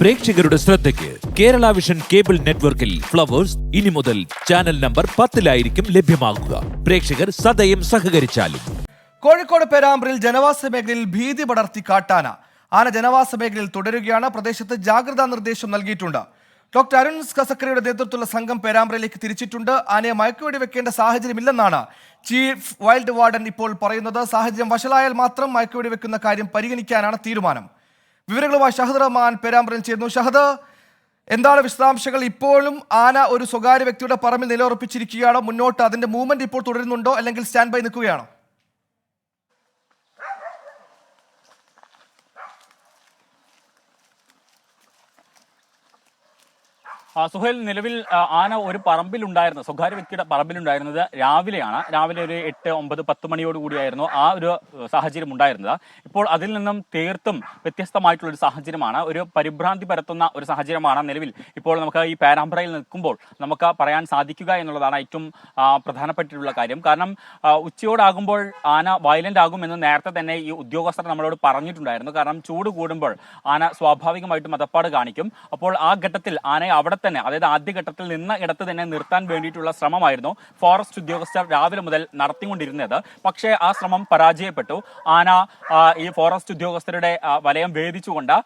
പ്രേക്ഷകരുടെ ശ്രദ്ധയ്ക്ക് Kerala vision cable നെറ്റ്വർക്കിൽ ഫ്ലവേഴ്സ് ഇനി മുതൽ ചാനൽ നമ്പർ പത്തിലായിരിക്കും ലഭ്യമാകുക. പ്രേക്ഷകർ സദയം സഹകരിച്ചാലും. കോഴിക്കോട് പേരാമ്പ്രയിൽ ജനവാസ മേഖലയിൽ ഭീതി പടർത്തി കാട്ടാന. ആന ജനവാസ മേഖലയിൽ തുടരുകയാണ്. പ്രദേശത്ത് ജാഗ്രതാ നിർദ്ദേശം നൽകിയിട്ടുണ്ട്. ഡോക്ടർ അരുൺ കസക്കരയുടെ നേതൃത്വത്തിലുള്ള സംഘം പേരാമ്പ്രയിലേക്ക് തിരിച്ചിട്ടുണ്ട്. ആനയെ മയക്കുവെടി വെക്കേണ്ട സാഹചര്യമില്ലെന്നാണ് ചീഫ് വൈൽഡ് വാർഡൻ ഇപ്പോൾ പറയുന്നത്. സാഹചര്യം വഷളായാൽ മാത്രം മയക്കുവെടി വെക്കുന്ന കാര്യം പരിഗണിക്കാനാണ് തീരുമാനം. വിവരങ്ങളുമായി ഷഹദ് റഹ്മാൻ പേരാമ്പ്രയിൽ ചേരുന്നു. ഷഹദ് എന്താണ് വിശദാംശങ്ങൾ? ഇപ്പോഴും ആന ഒരു സ്വകാര്യ വ്യക്തിയുടെ പറമ്പിൽ നിലയുറപ്പിച്ചിരിക്കുകയാണോ? മുന്നോട്ട് അതിന്റെ മൂവ്മെന്റ് ഇപ്പോൾ തുടരുന്നുണ്ടോ? അല്ലെങ്കിൽ സ്റ്റാൻഡ് ബൈ നിൽക്കുകയാണോ? സുഹേൽ നിലവിൽ ആന ഒരു പറമ്പിലുണ്ടായിരുന്നു സ്വകാര്യ വ്യക്തിയുടെ പറമ്പിലുണ്ടായിരുന്നത് രാവിലെയാണ്. രാവിലെ ഒരു എട്ട് ഒമ്പത് പത്ത് മണിയോട് കൂടിയായിരുന്നു ആ ഒരു സാഹചര്യം ഉണ്ടായിരുന്നത്. ഇപ്പോൾ അതിൽ നിന്നും തീർത്തും വ്യത്യസ്തമായിട്ടുള്ള ഒരു സാഹചര്യമാണ്. ഒരു പരിഭ്രാന്തി പരത്തുന്ന ഒരു സാഹചര്യമാണ് നിലവിൽ. ഇപ്പോൾ നമുക്ക് ഈ പാരാമ്പ്രയിൽ നിൽക്കുമ്പോൾ നമുക്ക് പറയാൻ സാധിക്കുക എന്നുള്ളതാണ് ഏറ്റവും പ്രധാനപ്പെട്ടിട്ടുള്ള കാര്യം. കാരണം ഉച്ചയോടാകുമ്പോൾ ആന വയലന്റ് ആകും എന്ന് നേരത്തെ തന്നെ ഈ ഉദ്യോഗസ്ഥർ നമ്മളോട് പറഞ്ഞിട്ടുണ്ടായിരുന്നു. കാരണം ചൂട് കൂടുമ്പോൾ ആന സ്വാഭാവികമായിട്ടും മതപ്പാട് കാണിക്കും. അപ്പോൾ ആ ഘട്ടത്തിൽ ആനയെ അവിടെ തന്നെ അതായത് ആദ്യഘട്ടത്തിൽ നിന്ന ഇടത്ത് തന്നെ നിർത്താൻ വേണ്ടിയിട്ടുള്ള ശ്രമമായിരുന്നു ഫോറസ്റ്റ് ഉദ്യോഗസ്ഥർ രാവിലെ മുതൽ നടത്തിക്കൊണ്ടിരുന്നത്. പക്ഷേ ആ ശ്രമം പരാജയപ്പെട്ടു. ആന ഈ ഫോറസ്റ്റ് ഉദ്യോഗസ്ഥരുടെ വലയം ഭേദിച്ചുകൊണ്ട്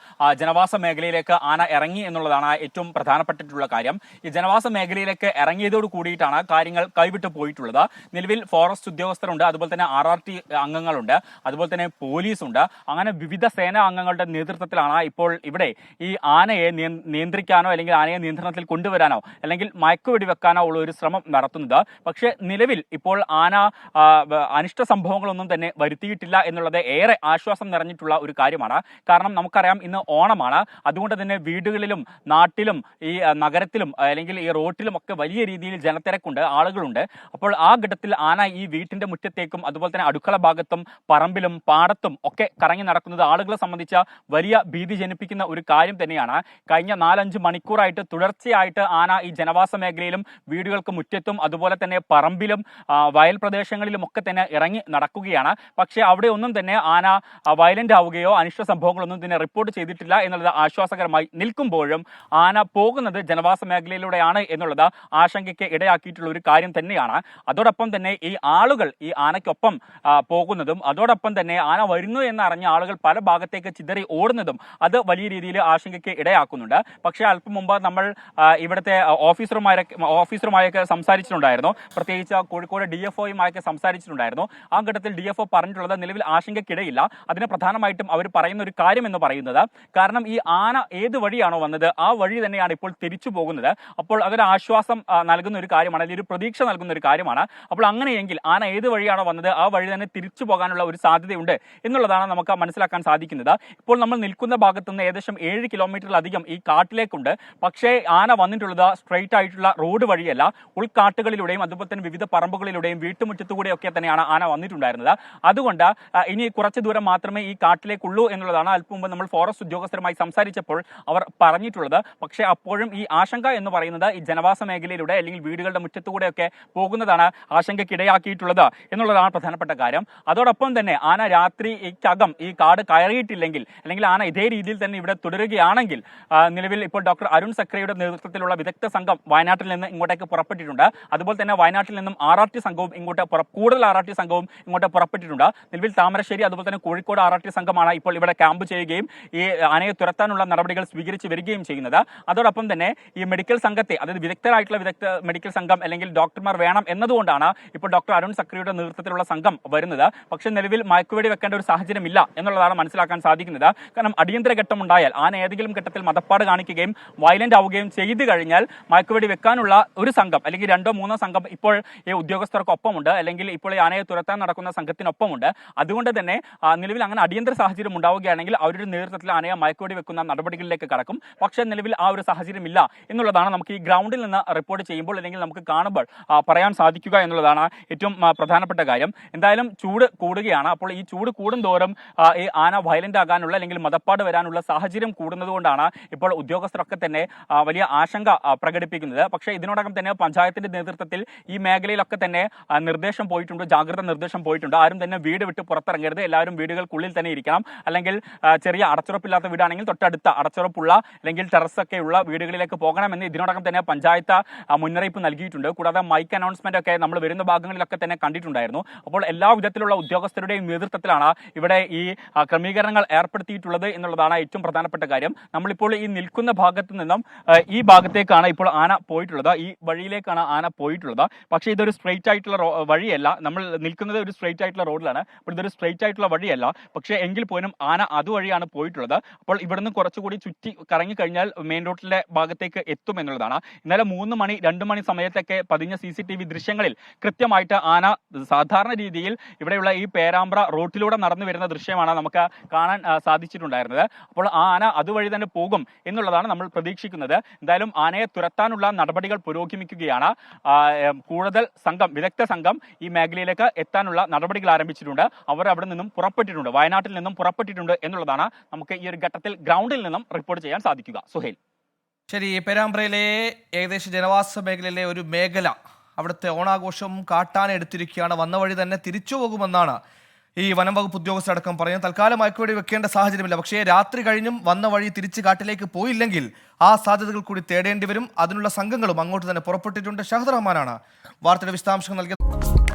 ജനവാസ മേഖലയിലേക്ക് ആന ഇറങ്ങി എന്നുള്ളതാണ് ഏറ്റവും പ്രധാനപ്പെട്ടിട്ടുള്ള കാര്യം. ഈ ജനവാസ മേഖലയിലേക്ക് ഇറങ്ങിയതോട് കൂടിയിട്ടാണ് കാര്യങ്ങൾ കൈവിട്ടു പോയിട്ടുള്ളത്. നിലവിൽ ഫോറസ്റ്റ് ഉദ്യോഗസ്ഥരുണ്ട് അതുപോലെ തന്നെ ആർ ആർ ടി അംഗങ്ങളുണ്ട് അതുപോലെ തന്നെ പോലീസുണ്ട്. അങ്ങനെ വിവിധ സേനാ അംഗങ്ങളുടെ നേതൃത്വത്തിലാണ് ഇപ്പോൾ ഇവിടെ ഈ ആനയെ നിയന്ത്രിക്കാനോ അല്ലെങ്കിൽ ആനയെ നിയന്ത്രണത്തിൽ കൊണ്ടുവരാനോ അല്ലെങ്കിൽ മയക്കുവെടി വെക്കാനോ ഉള്ള ഒരു ശ്രമം നടത്തുന്നത്. പക്ഷേ നിലവിൽ ഇപ്പോൾ ആന അനിഷ്ട സംഭവങ്ങളൊന്നും തന്നെ വരുത്തിയിട്ടില്ല എന്നുള്ളത് ഏറെ ആശ്വാസം നിറഞ്ഞിട്ടുള്ള ഒരു കാര്യമാണ്. കാരണം നമുക്കറിയാം ഇന്ന് ഓണമാണ്. അതുകൊണ്ട് തന്നെ വീടുകളിലും നാട്ടിലും ഈ നഗരത്തിലും അല്ലെങ്കിൽ ഈ റോട്ടിലും ഒക്കെ വലിയ രീതിയിൽ ജനത്തിരക്കുണ്ട് ആളുകളുണ്ട്. അപ്പോൾ ആ ഘട്ടത്തിൽ ആന ഈ വീട്ടിന്റെ മുറ്റത്തേക്കും അതുപോലെ തന്നെ അടുക്കള ഭാഗത്തും പറമ്പിലും പാടത്തും ഒക്കെ കറങ്ങി നടക്കുന്നത് ആളുകളെ സംബന്ധിച്ച വലിയ ഭീതി ജനിപ്പിക്കുന്ന ഒരു കാര്യം തന്നെയാണ്. കഴിഞ്ഞ നാലഞ്ച് മണിക്കൂറായിട്ട് തുടർച്ചയായിട്ട് ആന ഈ ജനവാസ മേഖലയിലും വീടുകൾക്ക് മുറ്റത്തും അതുപോലെ തന്നെ പറമ്പിലും വയൽ പ്രദേശങ്ങളിലും ഒക്കെ തന്നെ ഇറങ്ങി നടക്കുകയാണ്. പക്ഷേ അവിടെ ഒന്നും തന്നെ ആന വയലന്റ് ആവുകയോ അനിഷ്ട സംഭവങ്ങളൊന്നും തന്നെ റിപ്പോർട്ട് ചെയ്തിട്ടില്ല എന്നുള്ളത് ആശ്വാസകരമായി നിൽക്കുമ്പോഴും ആന പോകുന്നത് ജനവാസ മേഖലയിലൂടെയാണ് എന്നുള്ളത് ആശങ്കയ്ക്ക് ഇടയാക്കിയിട്ടുള്ള ഒരു കാര്യം തന്നെയാണ്. അതോടൊപ്പം തന്നെ ഈ ആളുകൾ ഈ ആനയ്ക്കൊപ്പം പോകുന്നതും അതോടൊപ്പം തന്നെ ആന വരുന്നു എന്നറിഞ്ഞ ആളുകൾ പല ഭാഗത്തേക്ക് ചിതറി ഓടുന്നതും അത് വലിയ രീതിയിൽ ആശങ്കയ്ക്ക് ഇടയാക്കുന്നുണ്ട്. പക്ഷേ അല്പം മുമ്പ് നമ്മൾ ഇവിടുത്തെ ഓഫീസർമാരൊക്കെ ഓഫീസറുമായൊക്കെ സംസാരിച്ചിട്ടുണ്ടായിരുന്നു. പ്രത്യേകിച്ച് കോഴിക്കോട് ഡി എഫ് ഒയുമായൊക്കെ സംസാരിച്ചിട്ടുണ്ടായിരുന്നു. ആ ഘട്ടത്തിൽ ഡി എഫ് ഒ പറഞ്ഞിട്ടുള്ളത് നിലവിൽ ആശങ്കയ്ക്കിടയില്ല അതിന് പ്രധാനമായിട്ടും അവർ പറയുന്ന ഒരു കാര്യം എന്ന് പറയുന്നത് കാരണം ഈ ആന ഏത് വഴിയാണോ വന്നത് ആ വഴി തന്നെയാണ് ഇപ്പോൾ തിരിച്ചു പോകുന്നത്. അപ്പോൾ അതൊരു ആശ്വാസം നൽകുന്ന ഒരു കാര്യമാണ് അല്ലെങ്കിൽ ഒരു പ്രതീക്ഷ നൽകുന്ന ഒരു കാര്യമാണ്. അപ്പോൾ അങ്ങനെയെങ്കിൽ ആന ഏത് വഴിയാണോ വന്നത് ആ വഴി തന്നെ തിരിച്ചു പോകാനുള്ള ഒരു സാധ്യതയുണ്ട് എന്നുള്ളതാണ് നമുക്ക് മനസ്സിലാക്കാൻ സാധിക്കുന്നത്. ഇപ്പോൾ നമ്മൾ നിൽക്കുന്ന ഭാഗത്തുനിന്ന് ഏകദേശം ഏഴ് കിലോമീറ്ററിലധികം ഈ കാട്ടിലേക്കുണ്ട്. പക്ഷേ ആന വന്നിട്ടുള്ളത് സ്ട്രെയിറ്റ് ആയിട്ടുള്ള റോഡ് വഴിയല്ല. ഉൾക്കാട്ടുകളിലൂടെയും അതുപോലെ തന്നെ വിവിധ പറമ്പുകളിലൂടെയും വീട്ടുമുറ്റത്തുകൂടെയൊക്കെ തന്നെയാണ് ആന വന്നിട്ടുണ്ടായിരുന്നത്. അതുകൊണ്ട് ഇനി കുറച്ച് ദൂരം മാത്രമേ ഈ കാട്ടിലേക്കുള്ളൂ എന്നുള്ളതാണ് അല്പം മുമ്പ് നമ്മൾ ഫോറസ്റ്റ് ഉദ്യോഗസ്ഥരുമായി സംസാരിച്ചപ്പോൾ അവർ പറഞ്ഞിട്ടുള്ളത്. പക്ഷേ അപ്പോഴും ഈ ആശങ്ക എന്ന് പറയുന്നത് ഈ ജനവാസ മേഖലയിലൂടെ അല്ലെങ്കിൽ വീടുകളുടെ മുറ്റത്തുകൂടെയൊക്കെ പോകുന്നതാണ് ആശങ്കയ്ക്കിടയാക്കിയിട്ടുള്ളത് എന്നുള്ളതാണ് പ്രധാനപ്പെട്ട കാര്യം. അതോടൊപ്പം തന്നെ ആന രാത്രിക്കകം ഈ കാട് കയറിയിട്ടില്ലെങ്കിൽ അല്ലെങ്കിൽ ആന ഇതേ രീതിയിൽ തന്നെ ഇവിടെ തുടരുകയാണെങ്കിൽ നിലവിൽ ഇപ്പോൾ ഡോക്ടർ അരുൺ സക്രയുടെ നേതൃത്വത്തിലുള്ള വിദഗ്ധ സംഘം വയനാട്ടിൽ നിന്ന് ഇങ്ങോട്ടേക്ക് പുറപ്പെട്ടിട്ടുണ്ട്. അതുപോലെ തന്നെ വയനാട്ടിൽ നിന്നും ആർ ആർ ടി സംഘവും ഇങ്ങോട്ട് കൂടുതൽ ആർ ആർ ടി സംഘവും ഇങ്ങോട്ട് പുറപ്പെട്ടിട്ടുണ്ട്. നിലവിൽ താമരശ്ശേരി അതുപോലെ തന്നെ കോഴിക്കോട് ആർ ആർ ടി സംഘമാണ് ഇപ്പോൾ ഇവിടെ ക്യാമ്പ് ചെയ്യുകയും ഈ ആനയെ തുരത്താനുള്ള നടപടികൾ സ്വീകരിച്ച് വരികയും ചെയ്യുന്നത്. അതോടൊപ്പം തന്നെ ഈ മെഡിക്കൽ സംഘത്തെ അതായത് വിദഗ്ധരായിട്ടുള്ള വിദഗ്ധ മെഡിക്കൽ സംഘം അല്ലെങ്കിൽ ഡോക്ടർമാർ വേണം എന്നതുകൊണ്ടാണ് ഇപ്പോൾ ഡോക്ടർ അരുൺ സക്രിയുടെ നേതൃത്വത്തിലുള്ള സംഘം വരുന്നത്. പക്ഷേ നിലവിൽ മയക്കുവെടി വെക്കേണ്ട ഒരു സാഹചര്യം ഇല്ല എന്നുള്ളതാണ് മനസ്സിലാക്കാൻ സാധിക്കുന്നത്. കാരണം അടിയന്തര ഘട്ടം ഉണ്ടായാൽ ആന ഏതെങ്കിലും ഘട്ടത്തിൽ മതപ്പാട് കാണിക്കുകയും വയലന്റ് ആവുകയും ചെയ്തു കഴിഞ്ഞാൽ മയക്കുവെടി വെക്കാനുള്ള ഒരു സംഘം അല്ലെങ്കിൽ രണ്ടോ മൂന്നോ സംഘം ഇപ്പോൾ ഈ ഉദ്യോഗസ്ഥർക്കൊപ്പമുണ്ട് അല്ലെങ്കിൽ ഇപ്പോൾ ഈ ആനയെ തുരത്താൻ നടക്കുന്ന സംഘത്തിനൊപ്പമുണ്ട്. അതുകൊണ്ട് തന്നെ നിലവിൽ അങ്ങനെ അടിയന്തര സാഹചര്യം ഉണ്ടാവുകയാണെങ്കിൽ അവരുടെ നേതൃത്വത്തിൽ ആനയെ മയക്കുവെടി വെക്കുന്ന നടപടികളിലേക്ക് കടക്കും. പക്ഷേ നിലവിൽ ആ ഒരു സാഹചര്യം ഇല്ല എന്നുള്ളതാണ് നമുക്ക് ഈ ഗ്രൗണ്ടിൽ നിന്ന് റിപ്പോർട്ട് ചെയ്യുമ്പോൾ അല്ലെങ്കിൽ നമുക്ക് കാണുമ്പോൾ പറയാൻ സാധിക്കുക എന്നുള്ളതാണ് ഏറ്റവും പ്രധാനപ്പെട്ട കാര്യം. എന്തായാലും ചൂട് കൂടുകയാണ്. അപ്പോൾ ഈ ചൂട് കൂടുന്തോറും ഈ ആന വയലന്റ് ആകാനുള്ള അല്ലെങ്കിൽ മതപ്പാട് വരാനുള്ള സാഹചര്യം കൂടുന്നതുകൊണ്ടാണ് ഇപ്പോൾ ഉദ്യോഗസ്ഥരൊക്കെ തന്നെ വലിയ വലിയ ആശങ്ക പ്രകടിപ്പിക്കുന്നത്. പക്ഷേ ഇതിനോടകം തന്നെ പഞ്ചായത്തിന്റെ നേതൃത്വത്തിൽ ഈ മേഖലയിലൊക്കെ തന്നെ നിർദ്ദേശം പോയിട്ടുണ്ട് ജാഗ്രത നിർദ്ദേശം പോയിട്ടുണ്ട്. ആരും തന്നെ വീട് വിട്ട് പുറത്തിറങ്ങരുത്. എല്ലാവരും വീടുകൾക്കുള്ളിൽ തന്നെ ഇരിക്കണം. അല്ലെങ്കിൽ ചെറിയ അടച്ചുറപ്പില്ലാത്ത വീടാണെങ്കിൽ തൊട്ടടുത്ത അടച്ചുറപ്പുള്ള അല്ലെങ്കിൽ ടെറസ് ഒക്കെ ഉള്ള വീടുകളിലേക്ക് പോകണമെന്ന് ഇതിനോടകം തന്നെ പഞ്ചായത്ത് മുന്നറിയിപ്പ് നൽകിയിട്ടുണ്ട്. കൂടാതെ മൈക്ക് അനൗൺസ്മെന്റ് ഒക്കെ നമ്മൾ വരുന്ന ഭാഗങ്ങളിലൊക്കെ തന്നെ കണ്ടിട്ടുണ്ടായിരുന്നു. അപ്പോൾ എല്ലാ വിധത്തിലുള്ള ഉദ്യോഗസ്ഥരുടെയും നേതൃത്വത്തിലാണ് ഇവിടെ ഈ ക്രമീകരണങ്ങൾ ഏർപ്പെടുത്തിയിട്ടുള്ളത് എന്നുള്ളതാണ് ഏറ്റവും പ്രധാനപ്പെട്ട കാര്യം. നമ്മളിപ്പോൾ ഈ നിൽക്കുന്ന ഭാഗത്ത് നിന്നും ഈ ഭാഗത്തേക്കാണ് ഇപ്പോൾ ആന പോയിട്ടുള്ളത്. ഈ വഴിയിലേക്കാണ് ആന പോയിട്ടുള്ളത്. പക്ഷേ ഇതൊരു സ്ട്രെയിറ്റ് ആയിട്ടുള്ള വഴിയല്ല. നമ്മൾ നിൽക്കുന്നത് ഒരു സ്ട്രെയിറ്റ് ആയിട്ടുള്ള റോഡിലാണ് അപ്പോൾ ഇതൊരു സ്ട്രെയിറ്റ് ആയിട്ടുള്ള വഴിയല്ല. പക്ഷേ എങ്കിൽ പോലും ആന അതുവഴിയാണ് പോയിട്ടുള്ളത്. അപ്പോൾ ഇവിടുന്ന് കുറച്ചുകൂടി ചുറ്റി കറങ്ങി കഴിഞ്ഞാൽ മെയിൻ റോഡിലെ ഭാഗത്തേക്ക് എത്തും എന്നുള്ളതാണ്. ഇന്നലെ മൂന്ന് മണി രണ്ട് മണി സമയത്തൊക്കെ പതിഞ്ഞ സി സി ടി വി ദൃശ്യങ്ങളിൽ കൃത്യമായിട്ട് ആന സാധാരണ രീതിയിൽ ഇവിടെയുള്ള ഈ പേരാമ്പ്ര റോട്ടിലൂടെ നടന്നു വരുന്ന ദൃശ്യമാണ് നമുക്ക് കാണാൻ സാധിച്ചിട്ടുണ്ടായിരുന്നത്. അപ്പോൾ ആന അതുവഴി തന്നെ പോകും എന്നുള്ളതാണ് നമ്മൾ പ്രതീക്ഷിക്കുന്നത്. എന്തായാലും ആനയെ തുരത്താനുള്ള നടപടികൾ പുരോഗമിക്കുകയാണ്. കൂടുതൽ സംഘം വിദഗ്ധ സംഘം ഈ മേഖലയിലേക്ക് എത്താനുള്ള നടപടികൾ ആരംഭിച്ചിട്ടുണ്ട്. അവർ അവിടെ നിന്നും പുറപ്പെട്ടിട്ടുണ്ട്. വയനാട്ടിൽ നിന്നും പുറപ്പെട്ടിട്ടുണ്ട് എന്നുള്ളതാണ് നമുക്ക് ഈ ഒരു ഘട്ടത്തിൽ ഗ്രൗണ്ടിൽ നിന്നും റിപ്പോർട്ട് ചെയ്യാൻ സാധിക്കുക. സുഹേൽ. ശരി പേരാമ്പ്രയിലെ ഏകദേശം ജനവാസ മേഖലയിലെ ഒരു മേഖല അവിടുത്തെ ഓണാഘോഷം കാട്ടാനെടുത്തിരിക്കുകയാണ്. വന്ന വഴി തന്നെ തിരിച്ചു പോകുമെന്നാണ് ഈ വനം വകുപ്പ് ഉദ്യോഗസ്ഥരടക്കം പറയുന്നത് തൽക്കാലം മയക്കുവെടി വെക്കേണ്ട സാഹചര്യമില്ല. പക്ഷേ രാത്രി കഴിഞ്ഞും വന്ന വഴി തിരിച്ച് കാട്ടിലേക്ക് പോയില്ലെങ്കിൽ ആ സാധ്യതകൾ കൂടി തേടേണ്ടി വരും. അതിനുള്ള സംഘങ്ങളും അങ്ങോട്ട് തന്നെ പുറപ്പെട്ടിട്ടുണ്ട്. ഷഹദ് റഹ്മാനാണ് വാർത്തയുടെ വിശദാംശങ്ങൾ നൽകിയത്.